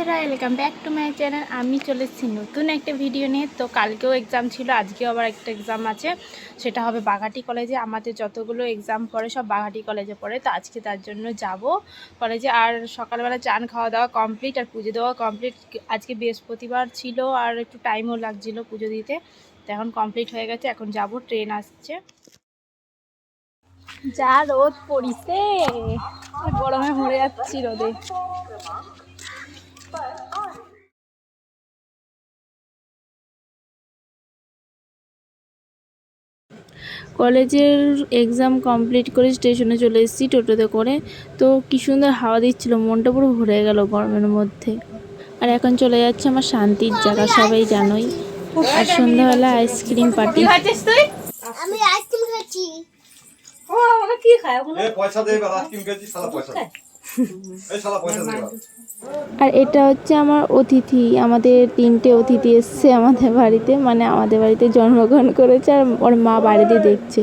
বন্ধুরা welcome back to my channel আমি চলে এসেছি নতুন একটা ভিডিও নিয়ে। তো কালকেও এক্সাম ছিল, আজকেও আবার একটা এক্সাম আছে। সেটা হবে বাঘাটি কলেজে আমাদের যতগুলো এক্সাম পড়ে, সব বাঘাটি কলেজে পড়ে। তো আজকে তার জন্য যাব কলেজে আর সকালবেলা চান খাওয়া দাওয়া কমপ্লিট আর পুজো দেওয়া কমপ্লিট আজকে বৃহস্পতিবার ছিল আর একটু টাইমও লাগছিল পুজো দিতে। তো এখন কমপ্লিট হয়ে গেছে। এখন যাব ট্রেন আসছে। যা রোদ পড়িছে। গরমে মরে যাচ্ছি রোদে। কলেজের এক্সাম কমপ্লিট করে স্টেশনে চলে এসেছি টোটোতে করে। তো কি সুন্দর হাওয়া দিচ্ছিল মনটা পুরো ভরে গেল গরমের মধ্যে। আর এখন চলে যাচ্ছে আমার শান্তির জায়গা সবাই জানোই। আর সন্ধ্যাবেলা আইসক্রিম পার্টি আমি আইসক্রিম খাচ্ছি। এ পয়সা দে এবার আইসক্রিম খেয়েছি শালা পয়সা দে। এই শালা পয়সা দে। এবার। আর এটা হচ্ছে আমার অতিথি। আমাদের তিনটে অতিথি এসছে আমাদের বাড়িতে মানে আমাদের বাড়িতে জন্মগ্রহণ করেছে আর ওর মা বাড়িতে দেখছে।